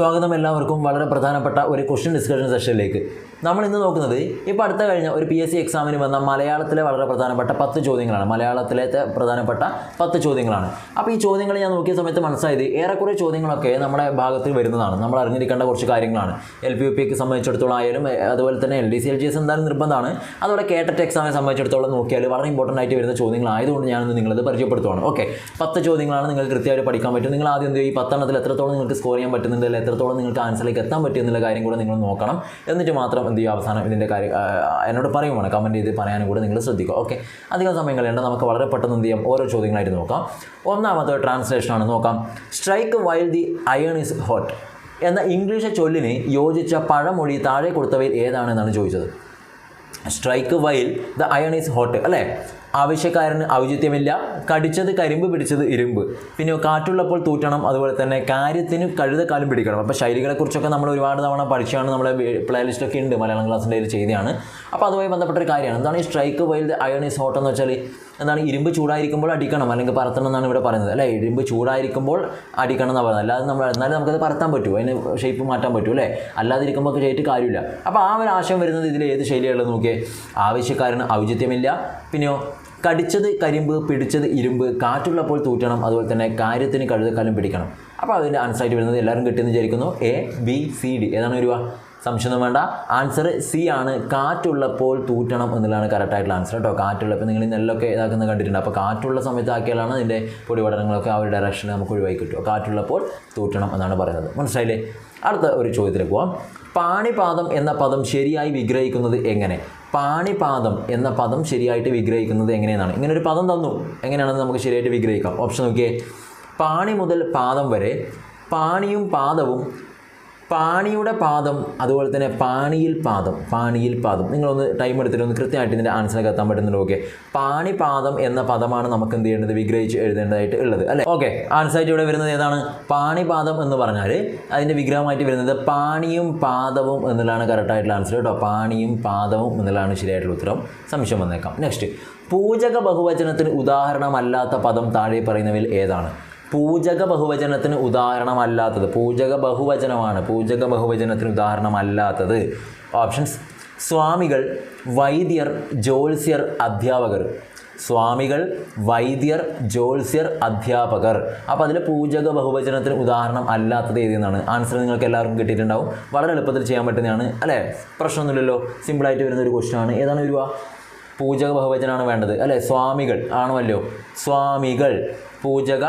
സ്വാഗതം എല്ലാവർക്കും വളരെ പ്രധാനപ്പെട്ട ഒരു ക്വസ്റ്റ്യൻ ഡിസ്കഷൻ സെഷനിലേക്ക് നമ്മൾ ഇന്ന് നോക്കുന്നത് ഇപ്പോൾ അടുത്ത കഴിഞ്ഞ ഒരു പി എസ് സി എക്സാമിന് വന്ന മലയാളത്തിലെ വളരെ പ്രധാനപ്പെട്ട പത്ത് ചോദ്യങ്ങളാണ്. മലയാളത്തിലെ പ്രധാനപ്പെട്ട പത്ത് ചോദ്യങ്ങളാണ്. അപ്പോൾ ഈ ചോദ്യങ്ങൾ ഞാൻ നോക്കിയ സമയത്ത് മനസ്സിലായത് ഏറെക്കുറെ ചോദ്യങ്ങളൊക്കെ നമ്മുടെ ഭാഗത്തിൽ വരുന്നതാണ്. നമ്മൾ അറിഞ്ഞിരിക്കേണ്ട കുറച്ച് കാര്യങ്ങളാണ്. എൽ പി യു പിക്ക് സംബന്ധിച്ചിടത്തോളം ആയാലും അതുപോലെ തന്നെ L D C L G S എന്തായാലും നിർബന്ധമാണ്. അതുപോലെ കേട്ടറ്റ് എക്സാമിനെ സംബന്ധിച്ചിടത്തോളം നോക്കിയാൽ വളരെ ഇമ്പോർട്ടന്റ് ആയിട്ട് വരുന്ന ചോദ്യങ്ങളായതുകൊണ്ട് ഞാനൊന്ന് നിങ്ങളത് പരിചയപ്പെടുത്തുവാണ്. ഓക്കെ പത്ത് ചോദ്യങ്ങളാണ് നിങ്ങൾക്ക് കൃത്യമായിട്ട് പഠിക്കാൻ പറ്റും. നിങ്ങൾ ആദ്യം എന്ത് ഈ പത്തെണ്ണത്തിൽ എത്രത്തോളം നിങ്ങൾക്ക് സ്കോർ ചെയ്യാൻ പറ്റുന്നുണ്ട്? എത്രത്തോളം നിങ്ങൾക്ക് ആൻസറിലേക്ക് എത്താൻ പറ്റും എന്നുള്ള കാര്യം കൂടെ നിങ്ങൾ നോക്കണം. എന്നിട്ട് മാത്രം എന്ത് ചെയ്യും അവസാനം ഇതിന്റെ കാര്യം എന്നോട് പറയുവാണ്. കമന്റ് ചെയ്ത് പറയാനും കൂടെ നിങ്ങൾ ശ്രദ്ധിക്കുക. ഓക്കെ അധികം സമയം കളയേണ്ട. നമുക്ക് വളരെ പെട്ടെന്ന് എന്ത് ചെയ്യാം? ഓരോ ചോദ്യങ്ങളായിട്ട് നോക്കാം. ഒന്നാമത്തെ ട്രാൻസ്ലേഷൻ ആണ്. നോക്കാം. Strike while the iron is hot എന്ന ഇംഗ്ലീഷ് ചൊല്ലിന് യോജിച്ച പഴമൊഴി താഴെ കൊടുത്തവയിൽ ഏതാണെന്നാണ് ചോദിച്ചത്? Strike while the iron is hot അല്ലേ? ആവശ്യക്കാരന് ഔചിത്യമില്ല. കടിച്ചത് കരിമ്പ് പിടിച്ചത് ഇരുമ്പ്. പിന്നെ കാറ്റുള്ളപ്പോൾ തൂറ്റണം അതുപോലെ തന്നെ കാര്യത്തിന് കഴുതക്കാലം പിടിക്കണം. അപ്പോൾ ശൈലികളെക്കുറിച്ചൊക്കെ നമ്മൾ ഒരുപാട് തവണ പഠിച്ചാണ് നമ്മുടെ പ്ലേ ലിസ്റ്റൊക്കെ ഉണ്ട് മലയാളം ക്ലാസ്സിന്റെ ഇതിൽ ചെയ്തതാണ് അപ്പോൾ അതുമായി ബന്ധപ്പെട്ട ഒരു കാര്യമാണ്. എന്താണ് ഈ strike while iron is hot എന്ന് വെച്ചാൽ എന്താണ് ഇരുമ്പ് ചൂടായിരിക്കുമ്പോൾ അടിക്കണം അല്ലെങ്കിൽ പറത്തണം എന്നാണ് ഇവിടെ പറയുന്നത്. അല്ലേ? ഇരുമ്പ് ചൂടായിരിക്കുമ്പോൾ അടിക്കണം എന്നാണ് പറയുന്നത്. അല്ലാതെ നമ്മൾ എന്നാലും നമുക്കത് പറത്താൻ പറ്റും. അതിന് ഷേപ്പ് മാറ്റാൻ പറ്റും അല്ലേ? അല്ലാതിരിക്കുമ്പോൾ ചെയ്തിട്ട് കാര്യമില്ല. അപ്പോൾ ആ ഒരു ആശയം വരുന്നത് ഇതിൽ ഏത് ശൈലിയുള്ളത് നോക്കിയേ? ആവശ്യക്കാരന് ഔചിത്യമില്ല. പിന്നെയോ കടിച്ചത് കരിമ്പ് പിടിച്ചത് ഇരുമ്പ് കാറ്റുള്ളപ്പോൾ തൂറ്റണം അതുപോലെ തന്നെ കാര്യത്തിന് കഴുതക്കാലം പിടിക്കണം. അപ്പോൾ അതിന്റെ ആൻസർ ആയിട്ട് വരുന്നത് എല്ലാവരും കിട്ടിയെന്ന് വിചാരിക്കുന്നു. എ ബി സി ഡി ഏതാണ് വരിക? സംശയമൊന്നും വേണ്ട. ആൻസർ സി ആണ്. കാറ്റുള്ളപ്പോൾ തൂറ്റണം എന്നുള്ളതാണ് കറക്റ്റായിട്ടുള്ള ആൻസർ കേട്ടോ. കാറ്റുള്ളപ്പോൾ നിങ്ങൾ നെല്ലൊക്കെ ഇതാക്കുന്നത് കണ്ടിട്ടുണ്ട്. അപ്പോൾ കാറ്റുള്ള സമയത്ത് ആക്കിയാലാണ് അതിന്റെ പൊടിപടലങ്ങളൊക്കെ ആ ഒരു ഡയറക്ഷനിൽ നമുക്ക് ഒഴിവായി കിട്ടുക. കാറ്റുള്ളപ്പോൾ തൂറ്റണം എന്നാണ് പറയുന്നത്. മനസ്സിലായില്ലേ? അടുത്ത ഒരു ചോദ്യത്തിലേക്ക് പോവാം. പാണിപാദം എന്ന പദം ശരിയായി വിഗ്രഹിക്കുന്നത് എങ്ങനെ? പാണിപാദം എന്ന പദം ശരിയായിട്ട് വിഗ്രഹിക്കുന്നത് എങ്ങനെയാണ് ഇങ്ങനെ ഒരു പദം തന്നു. എങ്ങനെയാണെന്ന് നമുക്ക് ശരിയായിട്ട് വിഗ്രഹിക്കാം. ഓപ്ഷൻ നോക്കിയേ. പാണി മുതൽ പാദം വരെ പാണിയും പാദവും പാണിയുടെ പാദം അതുപോലെ തന്നെ പാണിയിൽ പാദം പാണിയിൽ പാദം. നിങ്ങളൊന്ന് ടൈം എടുത്തിട്ട് ഒന്ന് കൃത്യമായിട്ട് ഇതിന്റെ ആൻസറൊക്കെ എത്താൻ പറ്റുന്നുണ്ട് ഓക്കെ പാണിപാദം എന്ന പദമാണ് നമുക്ക് എന്ത് ചെയ്യേണ്ടത്? വിഗ്രഹിച്ച് എഴുതേണ്ടതായിട്ട് ഉള്ളത് അല്ലേ? ഓക്കെ ആൻസറായിട്ട് ഇവിടെ വരുന്നത് ഏതാണ്? പാണിപാദം എന്ന് പറഞ്ഞാൽ അതിന്റെ വിഗ്രഹമായിട്ട് വരുന്നത് പാണിയും പാദവും എന്നുള്ളതാണ് കറക്റ്റായിട്ടുള്ള ആൻസർ കേട്ടോ. പാണിയും പാദവും എന്നുള്ളതാണ് ശരിയായിട്ടുള്ള ഉത്തരം. സംശയം വന്നേക്കാം. നെക്സ്റ്റ് പൂജക ബഹുവചനത്തിന് ഉദാഹരണമല്ലാത്ത പദം താഴെ പറയുന്നവയിൽ ഏതാണ്? പൂജക ബഹുവചനത്തിന് ഉദാഹരണമല്ലാത്തത്. പൂജക ബഹുവചനമാണ്. പൂജക ബഹുവചനത്തിന് ഉദാഹരണമല്ലാത്തത്. ഓപ്ഷൻസ്. സ്വാമികൾ വൈദ്യർ ജോത്സ്യർ അധ്യാപകർ. സ്വാമികൾ വൈദ്യർ ജോത്സ്യർ അധ്യാപകർ. അപ്പോൾ അതിൽ പൂജക ബഹുവചനത്തിന് ഉദാഹരണം അല്ലാത്തത് ഏതെന്നാണ് ആൻസർ നിങ്ങൾക്ക് എല്ലാവർക്കും കിട്ടിയിട്ടുണ്ടാവും. വളരെ എളുപ്പത്തിൽ ചെയ്യാൻ പറ്റുന്നതാണ്. അല്ലേ? പ്രശ്നമൊന്നുമില്ലല്ലോ. സിമ്പിളായിട്ട് വരുന്ന ഒരു ക്വസ്റ്റ്യൻ ആണ്. ഏതാണ് ഒരു പൂജക ബഹുവചനമാണ് വേണ്ടത്. അല്ലേ? സ്വാമികൾ ആണുമല്ലോ. സ്വാമികൾ. പൂജക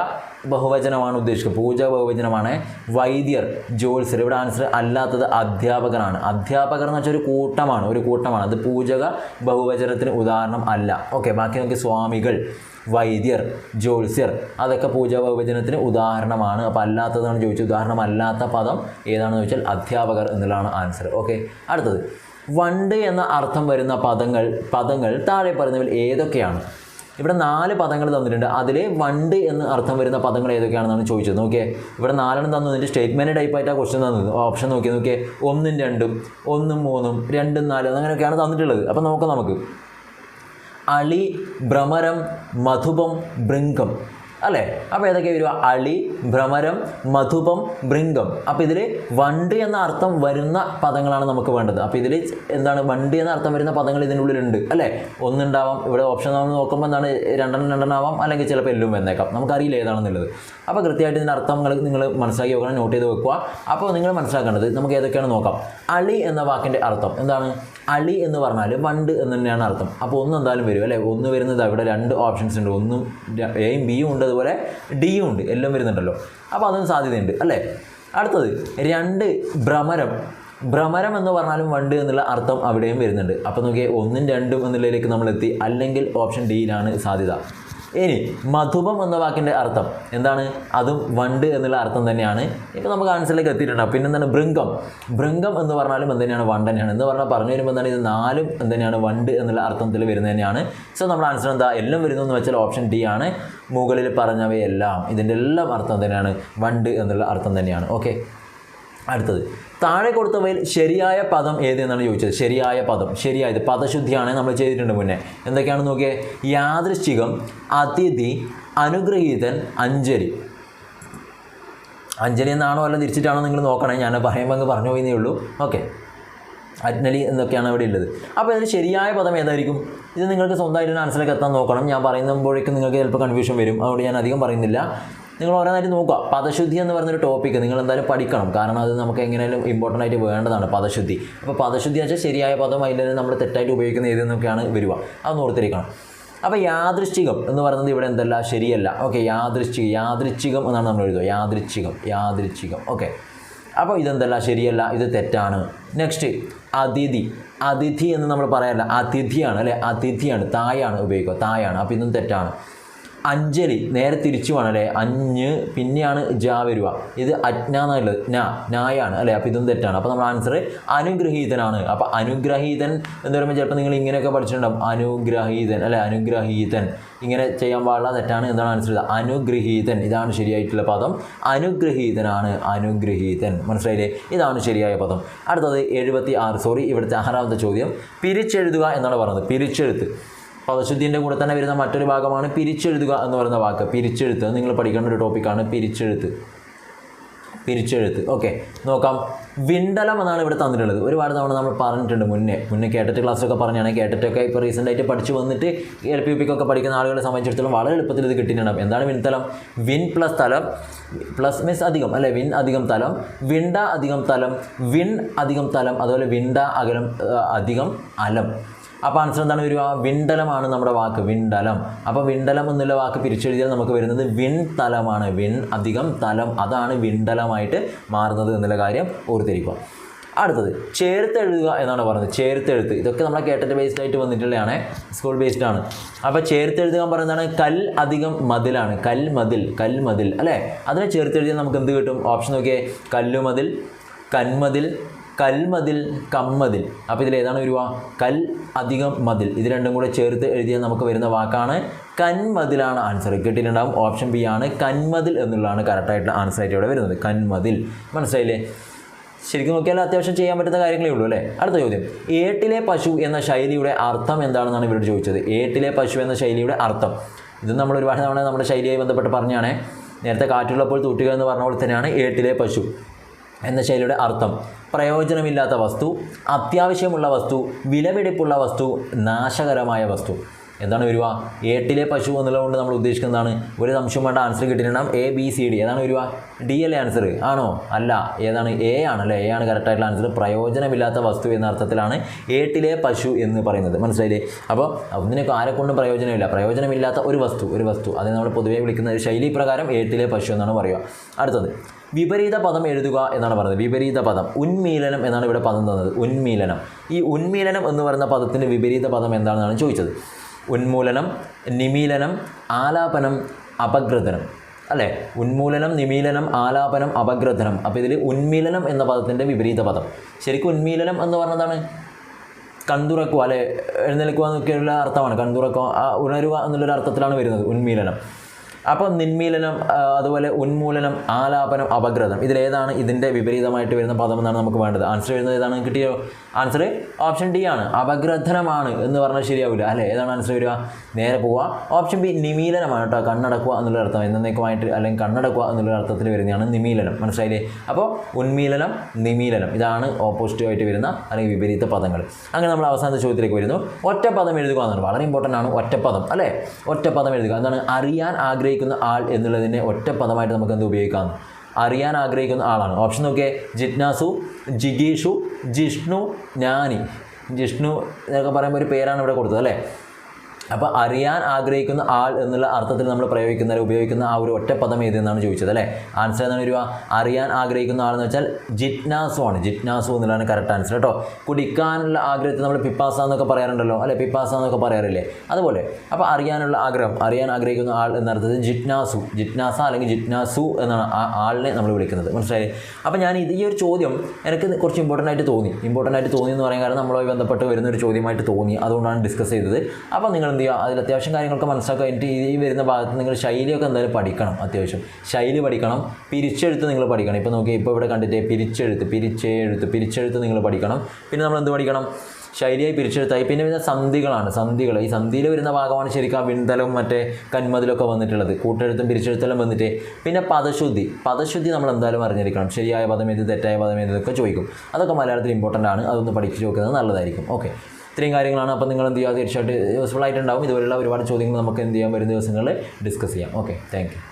ബഹുവചനമാണ് ഉദ്ദേശിക്കുന്നത് പൂജക ബഹുവചനമാണ് വൈദ്യർ ജോൽസർ ഇവിടെ ആൻസർ അല്ലാത്തത് അധ്യാപകനാണ്. അധ്യാപകർ എന്ന് വെച്ചാൽ ഒരു കൂട്ടമാണ് ഒരു കൂട്ടമാണ്. അത് പൂജക ബഹുവചനത്തിന് ഉദാഹരണം അല്ല. ഓക്കെ ബാക്കി നമുക്ക് സ്വാമികൾ വൈദ്യർ ജ്യോത്സ്യർ. അതൊക്കെ പൂജ ബഹുവചനത്തിന് ഉദാഹരണമാണ്. അപ്പോൾ അല്ലാത്തതാണ് ചോദിച്ചത്. ഉദാഹരണം അല്ലാത്ത പദം ഏതാണെന്ന് ചോദിച്ചാൽ അധ്യാപകർ എന്നുള്ളതാണ് ആൻസർ ഓക്കെ അടുത്തത്. വണ്ട് എന്ന അർത്ഥം വരുന്ന പദങ്ങൾ പദങ്ങൾ താഴെ പറയുന്നവയിൽ ഏതൊക്കെയാണ്? ഇവിടെ നാല് പദങ്ങൾ തന്നിട്ടുണ്ട്. അതിൽ വണ്ട് എന്ന് അർത്ഥം വരുന്ന പദങ്ങൾ ഏതൊക്കെയാണെന്നാണ് ചോദിച്ചത്. നോക്കിയേ ഇവിടെ നാലെണ്ണം തന്നു. ഇതിന്റെ സ്റ്റേറ്റ്മെന്റ് ടൈപ്പായിട്ട് ആ ക്വസ്റ്റ്യൻ തന്നത്. ഓപ്ഷൻ നോക്കി നോക്കിയേ ഒന്നും രണ്ടും ഒന്നും മൂന്നും രണ്ടും നാലും അങ്ങനെയൊക്കെയാണ് തന്നിട്ടുള്ളത്. അപ്പോൾ നോക്കാം നമുക്ക്. അളി ഭ്രമരം മധുപം ബൃങ്കം അല്ലേ? അപ്പോൾ ഏതൊക്കെ വരിക? അളി ഭ്രമരം മധുപം ബൃങ്കം അപ്പോൾ ഇതിൽ വണ്ട് എന്ന അർത്ഥം വരുന്ന പദങ്ങളാണ് നമുക്ക് വേണ്ടത്. അപ്പോൾ ഇതിൽ എന്താണ്? വണ്ട് എന്ന അർത്ഥം വരുന്ന പദങ്ങൾ ഉള്ളിലുണ്ട്. അല്ലേ? ഒന്നുണ്ടാവാം. ഇവിടെ ഓപ്ഷൻ നമ്മൾ നോക്കുമ്പോൾ എന്താണ്? രണ്ടെണ്ണം രണ്ടെണ്ണം ആവാം അല്ലെങ്കിൽ ചിലപ്പോൾ എല്ലും വന്നേക്കാം. നമുക്കറിയില്ല ഏതാണെന്നുള്ളത്. അപ്പോൾ കൃത്യമായിട്ട് ഇതിന്റെ അർത്ഥങ്ങൾ നിങ്ങൾ മനസ്സിലാക്കി വെക്കണം നോട്ട് ചെയ്ത് വെക്കുക. അപ്പോൾ നിങ്ങൾ മനസ്സിലാക്കേണ്ടത് നമുക്ക് ഏതൊക്കെയാണ് നോക്കാം. അളി എന്ന വാക്കിന്റെ അർത്ഥം എന്താണ്? അളി എന്ന് പറഞ്ഞാൽ വണ്ട് എന്ന് തന്നെയാണ് അർത്ഥം. അപ്പോൾ ഒന്ന് എന്തായാലും വരും അല്ലേ? ഒന്ന് വരുന്നത് അവിടെ രണ്ട് ഓപ്ഷൻസ് ഉണ്ട്. ഒന്നും എയും ബിയും ഉണ്ട്. അതുപോലെ ഡിയും ഉണ്ട്. എല്ലാം വരുന്നുണ്ടല്ലോ. അപ്പോൾ അതിന് സാധ്യതയുണ്ട്. അല്ലേ? അടുത്തത് രണ്ട് ഭ്രമരം. ഭ്രമരം എന്ന് പറഞ്ഞാലും വണ്ട് എന്നുള്ള അർത്ഥം അവിടെയും വരുന്നുണ്ട്. അപ്പോൾ നോക്കിയാൽ ഒന്നും രണ്ടും എന്നുള്ളതിലേക്ക് നമ്മൾ എത്തി അല്ലെങ്കിൽ ഓപ്ഷൻ ഡിയിലാണ് സാധ്യത. ഇനി മധുപം എന്ന വാക്കിന്റെ അർത്ഥം എന്താണ്? അതും വണ്ട് എന്നുള്ള അർത്ഥം തന്നെയാണ്. ഇപ്പോൾ നമുക്ക് ആൻസറിലേക്ക് എത്തിയിട്ടുണ്ട്. പിന്നെ എന്താണ് ബൃംഗം ഭൃംഗം എന്ന് പറഞ്ഞാലും എന്ത് തന്നെയാണ് വണ്ട് തന്നെയാണ്. എന്ന് പറഞ്ഞാൽ പറഞ്ഞു വരുമ്പോൾ എന്താണ്? ഇത് നാലും എന്തുതന്നെയാണ്? വണ്ട് എന്നുള്ള അർത്ഥത്തിൽ വരുന്നത് തന്നെയാണ്. സോ നമ്മുടെ ആൻസർ എന്താ? എല്ലാം വരുന്നു എന്ന് വെച്ചാൽ ഓപ്ഷൻ ഡി ആണ്. മുകളിൽ പറഞ്ഞവയെല്ലാം ഇതിന്റെ എല്ലാം അർത്ഥം തന്നെയാണ്. വണ്ട് എന്നുള്ള അർത്ഥം തന്നെയാണ്. ഓക്കെ അടുത്തത്. താഴെ കൊടുത്തവയിൽ ശരിയായ പദം ഏതെന്നാണ് ചോദിച്ചത്? ശരിയായ പദം. ശരിയായത് പദശുദ്ധിയാണ് നമ്മൾ ചെയ്തിട്ടുണ്ട് മുന്നേ. എന്തൊക്കെയാണ് നോക്കിയേ? യാദൃശ്ചികം അതിഥി അനുഗ്രഹീതൻ അഞ്ജലി. അഞ്ജലി എന്നാണോ അല്ല തിരിച്ചിട്ടാണോ നിങ്ങൾ നോക്കണേ? ഞാൻ പറയുമ്പോൾ അങ്ങ് പറഞ്ഞു പോയിന്നേ ഉള്ളൂ. ഓക്കെ. അജ്ഞലി എന്നൊക്കെയാണ് അവിടെ ഉള്ളത്. അപ്പോൾ ഇതിൽ ശരിയായ പദം ഏതായിരിക്കും? ഇത് നിങ്ങൾക്ക് സ്വന്തമായിട്ട് ആൻസറിലേക്ക് എത്താൻ നോക്കണം. ഞാൻ പറയുമ്പോഴേക്കും നിങ്ങൾക്ക് ചിലപ്പോൾ കൺഫ്യൂഷൻ വരും. അതുകൊണ്ട് ഞാൻ അധികം പറയുന്നില്ല. നിങ്ങൾ ഓരോന്നായിട്ട് നോക്കുക. പദശുദ്ധി എന്ന് പറയുന്നൊരു ടോപ്പിക്ക് നിങ്ങൾ എന്തായാലും പഠിക്കണം. കാരണം അത് നമുക്ക് എങ്ങനെയാലും ഇമ്പോർട്ടന്റ് ആയിട്ട് വേണ്ടതാണ് പദശുദ്ധി. അപ്പോൾ പദശുദ്ധി വെച്ചാൽ ശരിയായ പദം അതിൽ നമ്മൾ തെറ്റായിട്ട് ഉപയോഗിക്കുന്ന ഏതെന്നൊക്കെയാണ് വരിക. അത് ഓർത്തിരിക്കണം. അപ്പോൾ യാദൃശ്ചികം എന്ന് പറയുന്നത് ഇവിടെ എന്തല്ല? ശരിയല്ല. ഓക്കെ യാദൃശ്ചികം. യാദൃച്ഛികം എന്നാണ് നമ്മൾ എഴുതുക. യാദൃശ്ചികം. യാദൃശ്ചികം. ഓക്കെ അപ്പോൾ ഇതെന്തല്ല? ശരിയല്ല. ഇത് തെറ്റാണ്. നെക്സ്റ്റ് അതിഥി. അതിഥി എന്ന് നമ്മൾ പറയാറില്ല. അതിഥിയാണ് അല്ലെ? അതിഥിയാണ്. തായാണ് ഉപയോഗിക്കുക. തായാണ്. അപ്പോൾ ഇതും തെറ്റാണ്. അഞ്ജലി നേരെ തിരിച്ചു വേണം അല്ലേ? അഞ്ഞ് പിന്നെയാണ് ജാ വരിക. ഇത് അജ്ഞ എന്നുള്ളത് നാ നായാണ് അല്ലേ? അപ്പോൾ ഇതും തെറ്റാണ്. അപ്പോൾ നമ്മുടെ ആൻസർ അനുഗ്രഹീതനാണ്. അപ്പോൾ അനുഗ്രഹീതൻ എന്ന് പറയുമ്പോൾ ചിലപ്പോൾ നിങ്ങൾ ഇങ്ങനെയൊക്കെ പഠിച്ചിട്ടുണ്ടാവും. അനുഗ്രഹീതൻ അല്ലേ? അനുഗ്രഹീതൻ. ഇങ്ങനെ ചെയ്യാൻ പാടില്ല തെറ്റാണ് എന്താണ് ആൻസർ ചെയ്തത് അനുഗ്രഹീതൻ. ഇതാണ് ശരിയായിട്ടുള്ള പദം. അനുഗ്രഹീതനാണ്. അനുഗ്രഹീതൻ. മനസ്സിലായില്ലേ? ഇതാണ് ശരിയായ പദം. അടുത്തത് എഴുപത്തി ആറ് സോറി ഇവിടുത്തെ ആറാമത്തെ ചോദ്യം. പിരിച്ചെഴുതുക എന്നാണ് പറയുന്നത് പിരിച്ചെഴുത്ത്. പദശുദ്ധിന്റെ കൂടെ തന്നെ വരുന്ന മറ്റൊരു ഭാഗമാണ് പിരിച്ചെഴുതുക എന്ന് പറയുന്ന വാക്ക്. പിരിച്ചെഴുത്ത്. നിങ്ങൾ പഠിക്കേണ്ട ഒരു ടോപ്പിക്കാണ് പിരിച്ചെഴുത്ത്. പിരിച്ചെഴുത്ത്. ഓക്കെ നോക്കാം. വിണ്ടലം എന്നാണ് ഇവിടെ തന്നിട്ടുള്ളത്. ഒരുപാട് തവണ നമ്മൾ പറഞ്ഞിട്ടുണ്ട് മുന്നേ. മുന്നേ കേട്ടിട്ട് ക്ലാസ്സൊക്കെ പറഞ്ഞാണ് കേട്ടിട്ടൊക്കെ ഇപ്പോൾ റീസെന്റ് ആയിട്ട് പഠിച്ചു വന്നിട്ട് എൽ പി പിക്കൊക്കെ പഠിക്കുന്ന ആളുകളെ സംബന്ധിച്ചിടത്തോളം വളരെ എളുപ്പത്തിൽ ഇത് കിട്ടിയിട്ടുണ്ടാവും. എന്താണ് വിൻതലം വിൻ പ്ലസ് തലം പ്ലസ് മീൻസ് അധികം അല്ലെ? വിൻ അധികം തലം വിണ്ട അധികം തലം വിൺ അധികം തലം അതുപോലെ വിണ്ട അകലം അധികം അലം. അപ്പോൾ ആൻസർ എന്താണ് വരിക? വിണ്ടലമാണ് നമ്മുടെ വാക്ക് വിണ്ടലം. അപ്പോൾ വിണ്ടലം എന്നുള്ള വാക്ക് പിരിച്ചെഴുതിയാൽ നമുക്ക് വരുന്നത് വിൺ തലമാണ്. വിൺ അധികം തലം അതാണ് വിണ്ടലമായിട്ട് മാറുന്നത് എന്നുള്ള കാര്യം ഓർത്തിരിക്കുക. അടുത്തത് ചേർത്തെഴുതുക എന്നാണ് പറയുന്നത്. ചേർത്തെഴുത്ത്. ഇതൊക്കെ നമ്മളെ കേട്ടിട്ട് ബേസ്ഡ് ആയിട്ട് വന്നിട്ടുള്ളതാണ് സ്കൂൾ ബേസ്ഡ് ആണ്. അപ്പോൾ ചേർത്തെഴുതുക പറയുന്നതാണ് കൽ അധികം മതിലാണ്. കൽ മതിൽ കൽ മതിൽ അല്ലേ? അതിനെ ചേർത്തെഴുതിയാൽ നമുക്ക് എന്ത് കിട്ടും? ഓപ്ഷൻ നോക്കിയേ. കല്ലുമതിൽ കന്മതിൽ കൽമതിൽ കമ്മതിൽ. അപ്പോൾ ഇതിൽ ഏതാണ് വരിക? കൽ അധികം മതിൽ. ഇത് രണ്ടും കൂടെ ചേർത്ത് എഴുതിയാൽ നമുക്ക് വരുന്ന വാക്കാണ് കന്മതിലാണ് ആൻസർ. കിട്ടിയിട്ടുണ്ടാവും ഓപ്ഷൻ ബി ആണ് കന്മതിൽ എന്നുള്ളതാണ് കറക്റ്റായിട്ടുള്ള ആൻസർ ആയിട്ട് ഇവിടെ വരുന്നത്. കന്മതിൽ. മനസ്സിലായില്ലേ? ശരിക്കും നോക്കിയാൽ അത്യാവശ്യം ചെയ്യാൻ പറ്റുന്ന കാര്യങ്ങളേ ഉള്ളൂ അല്ലേ? അടുത്ത ചോദ്യം. ഏട്ടിലെ പശു എന്ന ശൈലിയുടെ അർത്ഥം എന്താണെന്നാണ് ഇവരോട് ചോദിച്ചത്. ഏട്ടിലെ പശു എന്ന ശൈലിയുടെ അർത്ഥം. ഇത് നമ്മൾ ഒരുപാട് തവണ നമ്മുടെ ശൈലിയായി ബന്ധപ്പെട്ട് പറഞ്ഞാണ്. നേരത്തെ കാറ്റുള്ളപ്പോൾ തൂട്ടുക എന്ന് പറഞ്ഞ പോലെ തന്നെയാണ് ഏട്ടിലെ പശു എന്ന ശൈലിയുടെ അർത്ഥം. പ്രയോജനമില്ലാത്ത വസ്തു അത്യാവശ്യമുള്ള വസ്തു വിലപിടിപ്പുള്ള വസ്തു നാശകരമായ വസ്തു. എന്താണ് വരിക എട്ടിലെ പശു എന്നുള്ളതുകൊണ്ട് നമ്മൾ ഉദ്ദേശിക്കുന്നതാണ് ഒരു സംശയം വേണ്ട ആൻസർ കിട്ടിയിട്ടുണ്ടാകും എ ബി സി ഡി ഏതാണ് വരിക ഡി അല്ലേ ആൻസർ ആണോ? അല്ല. ഏതാണ്? എ ആണ് അല്ലേ? എ ആണ് കറക്റ്റായിട്ടുള്ള ആൻസർ പ്രയോജനമില്ലാത്ത വസ്തു എന്ന അർത്ഥത്തിലാണ് ഏട്ടിലെ പശു എന്ന് പറയുന്നത്. മനസ്സിലായില്ലേ? അപ്പോൾ ഒന്നിനൊക്കെ ആരെ കൊണ്ടും പ്രയോജനമില്ല. പ്രയോജനമില്ലാത്ത ഒരു വസ്തു ഒരു വസ്തു. അതിനെ നമ്മൾ പൊതുവേ വിളിക്കുന്ന ഒരു ശൈലി പ്രകാരം ഏട്ടിലെ പശു എന്നാണ് പറയുക. അടുത്തത് വിപരീത പദം എഴുതുക എന്നാണ് പറയുന്നത്. വിപരീത പദം. ഉന്മീലനം എന്നാണ് ഇവിടെ പദം തന്നത്. ഉന്മീലനം. ഈ ഉന്മീലനം എന്ന് പറയുന്ന പദത്തിന്റെ വിപരീത പദം എന്താണെന്നാണ് ചോദിച്ചത്. ഉന്മൂലനം നിമീലനം ആലാപനം അപഗ്രഥനം. അല്ലേ? ഉന്മൂലനം നിമീലനം ആലാപനം അപഗ്രഥനം. അപ്പോൾ ഇതിൽ ഉന്മീലനം എന്ന പദത്തിന്റെ വിപരീത പദം. ശരിക്കും ഉന്മീലനം എന്ന് പറഞ്ഞതാണ്? കൺതുറക്കുക അല്ലെ? എഴുന്നേൽക്കുക എന്നൊക്കെയുള്ള അർത്ഥമാണ്. കൺതുറക്കുക ഉണരുക എന്നുള്ളൊരു അർത്ഥത്തിലാണ് വരുന്നത് ഉന്മീലനം. അപ്പം നിന്മീലനം അതുപോലെ ഉന്മൂലനം ആലാപനം അപഗ്രഥം ഇതിലേതാണ് ഇതിന്റെ വിപരീതമായിട്ട് വരുന്ന പദം എന്നാണ് നമുക്ക് വേണ്ടത്. ആൻസർ വരുന്നത് ഏതാണ്? കിട്ടിയോ? ആൻസർ ഓപ്ഷൻ ഡി ആണ്. അപഗ്രഥനമാണ് എന്ന് പറഞ്ഞാൽ ശരിയാവില്ല അല്ലേ? ഏതാണ് ആൻസർ വരിക? നേരെ പോവുക. ഓപ്ഷൻ ബി നിമീലനമാണ് കേട്ടോ. കണ്ണടക്കുക എന്നുള്ള അർത്ഥം. എന്നേക്കുമായിട്ട് അല്ലെങ്കിൽ കണ്ണടക്കുക എന്നുള്ള അർത്ഥത്തിൽ വരുന്നതാണ് നിമീലനം. മനസ്സിലായില്ലേ? അപ്പോൾ ഉന്മീലനം നിമീലനം. ഇതാണ് ഓപ്പോസിറ്റീവായിട്ട് വരുന്ന അല്ലെങ്കിൽ വിപരീത പദങ്ങൾ. അങ്ങനെ നമ്മൾ അവസാനത്തെ ചോദ്യത്തിലേക്ക് വരുന്നു. ഒറ്റപ്പദം എഴുതുക എന്നാണ്. വളരെ ഇമ്പോർട്ടന്റ് ആണ്. ഒറ്റപ്പദം അല്ലേ? ഒറ്റപ്പദം എഴുതുക. എന്താണ്? അറിയാൻ ആഗ്രഹിക്കുന്ന ആൾ എന്നുള്ളതിനെ ഒറ്റ പദമായിട്ട് നമുക്ക് എന്ത് ഉപയോഗിക്കാം? അറിയാൻ ആഗ്രഹിക്കുന്ന ആളാണ്. ഓപ്ഷൻ നോക്കിയേ. ജിജ്ഞാസു ജിഗീഷു ജിഷ്ണു ജ്ഞാനി. ജിഷ്ണു എന്നൊക്കെ പറയുമ്പോൾ ഒരു പേരാണ് ഇവിടെ കൊടുത്തത് അല്ലേ? അപ്പോൾ അറിയാൻ ആഗ്രഹിക്കുന്ന ആൾ എന്നുള്ള അർത്ഥത്തിൽ നമ്മൾ പ്രയോഗിക്കുന്ന ഉപയോഗിക്കുന്ന ആ ഒരു ഒറ്റ പദം ഏതെന്നാണ് ചോദിച്ചത് അല്ലേ? ആൻസർ എന്താണ് വരിക? അറിയാൻ ആഗ്രഹിക്കുന്ന ആൾ എന്ന് വെച്ചാൽ ജിജ്ഞാസു ആണ്. ജിജ്ഞാസു എന്നുള്ളതാണ് കറക്റ്റ് ആൻസർ കേട്ടോ കുടിക്കാനുള്ള ആഗ്രഹത്തിൽ നമ്മൾ പിപ്പാസ എന്നൊക്കെ പറയാറുണ്ടല്ലോ അല്ലെ? പിപ്പാസ എന്നൊക്കെ പറയാറില്ലേ? അതുപോലെ. അപ്പോൾ അറിയാനുള്ള ആഗ്രഹം അറിയാൻ ആഗ്രഹിക്കുന്ന ആൾ എന്നർത്ഥത്തിൽ ജിജ്ഞാസു. ജിജ്ഞാസ അല്ലെങ്കിൽ ജിജ്ഞാസു എന്നാണ് ആ ആളിനെ നമ്മൾ വിളിക്കുന്നത്. മനസ്സിലായി? അപ്പോൾ ഞാൻ ഇത് ഈ ഒരു ചോദ്യം എനിക്ക് കുറച്ച് ഇമ്പോർട്ടന്റ് ആയിട്ട് തോന്നി. ഇമ്പോർട്ടന്റ് ആയിട്ട് തോന്നി എന്ന് പറയാൻ കാരണം നമ്മളുമായി ബന്ധപ്പെട്ട് വരുന്ന ഒരു ചോദ്യമായിട്ട് തോന്നി. അതുകൊണ്ടാണ് ഡിസ്കസ് ചെയ്തത്. അപ്പോൾ നിങ്ങൾ ചെയ്യുക അതിൽ അത്യാവശ്യം കാര്യങ്ങളൊക്കെ മനസ്സിലാക്കുക. എന്നിട്ട് ഈ വരുന്ന ഭാഗത്ത് നിങ്ങൾ ശൈലിയൊക്കെ എന്തായാലും പഠിക്കണം. അത്യാവശ്യം ശൈലി പഠിക്കണം. പിരിച്ചെഴുത്ത് നിങ്ങൾ പഠിക്കണം. ഇപ്പോൾ നോക്കി ഇപ്പോൾ ഇവിടെ കണ്ടിട്ട് പിരിച്ചെഴുത്ത് പിരിച്ചെഴുത്ത് പിരിച്ചെഴുത്ത് നിങ്ങൾ പഠിക്കണം. പിന്നെ നമ്മൾ എന്ത് പഠിക്കണം? ശൈലിയായി പിരിച്ചെടുത്തായി പിന്നെ വരുന്ന സന്ധികളാണ്. സന്ധികൾ. ഈ സന്ധിയിൽ വരുന്ന ഭാഗമാണ് ശരിക്കും ആ വിണ്ടലും മറ്റേ കന്മതിലൊക്കെ വന്നിട്ടുള്ളത്. കൂട്ടെഴുത്തും പിരിച്ചെഴുത്തെല്ലാം വന്നിട്ട്. പിന്നെ പദശുദ്ധി. പദശുദ്ധി നമ്മൾ എന്തായാലും അറിഞ്ഞിരിക്കണം. ശരിയായ പദം ഏത് തെറ്റായ പദം ഏത് ഇതൊക്കെ ചോദിക്കും. അതൊക്കെ മലയാളത്തിൽ ഇമ്പോർട്ടന്റ് ആണ്. അതൊന്ന് പഠിച്ചു നോക്കുന്നത് നല്ലതായിരിക്കും. ഓക്കെ ഇത്രയും കാര്യങ്ങളാണ്. അപ്പോൾ നിങ്ങൾ എന്ത് ചെയ്യുക? തീർച്ചയായിട്ടും യൂസ്ഫുൾ ആയിട്ടുണ്ടാവും. ഇതുപോലുള്ള ഒരുപാട് ചോദ്യങ്ങൾ നമുക്ക് എന്ത് ചെയ്യാം? വരും ദിവസങ്ങളിൽ ഡിസ്കസ് ചെയ്യാം. Okay thank